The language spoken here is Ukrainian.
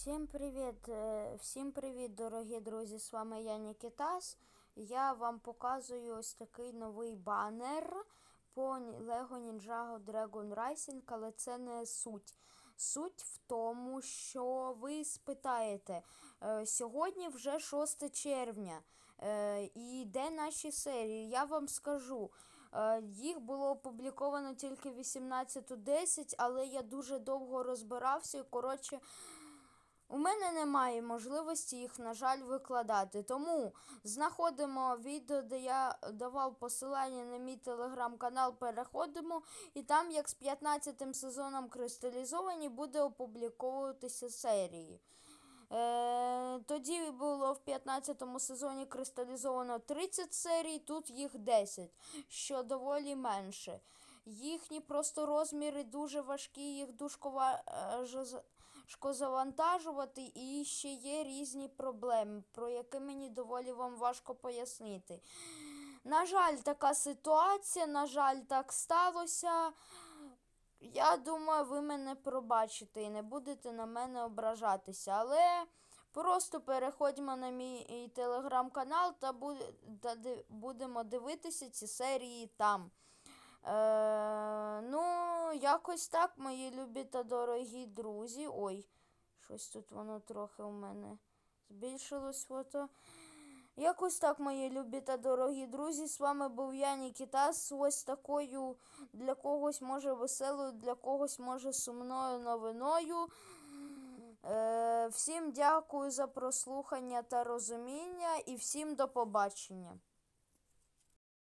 Всім привіт, е, всім привіт, дорогі друзі! З вами я Нікітас. Я вам показую ось такий новий банер по Lego Ninjago Dragon Rising, але це не суть. Суть в тому, що ви спитаєте, е, сьогодні вже 6 червня. е, І де наші серії? Я вам скажу. Їх було опубліковано тільки 18.10, але я дуже довго розбирався. і, Коротше, у мене немає можливості їх, на жаль, викладати. Тому знаходимо відео, де я давав посилання на мій телеграм-канал, переходимо, і там, як з 15 сезоном кристалізовані, буде опубліковуватися серії. Е, тоді було в 15 сезоні кристалізовано 30 серій, тут їх 10, що доволі менше. Їхні просто розміри дуже важкі, їх е, жа- важко завантажувати, і ще є різні проблеми, про які мені доволі вам важко пояснити. На жаль, така ситуація, на жаль, так сталося. Я думаю, ви мене пробачите і не будете на мене ображатися. Але просто переходьмо на мій е, телеграм-канал та, будемо дивитися ці серії там. Якось так, мої любі та дорогі друзі. Ой, щось тут воно трохи у мене збільшилось фото. Якось так, мої любі та дорогі друзі. З вами був я, Нікітас, ось такою для когось може веселою, для когось може сумною новиною. Е, всім дякую за прослухання та розуміння і всім до побачення.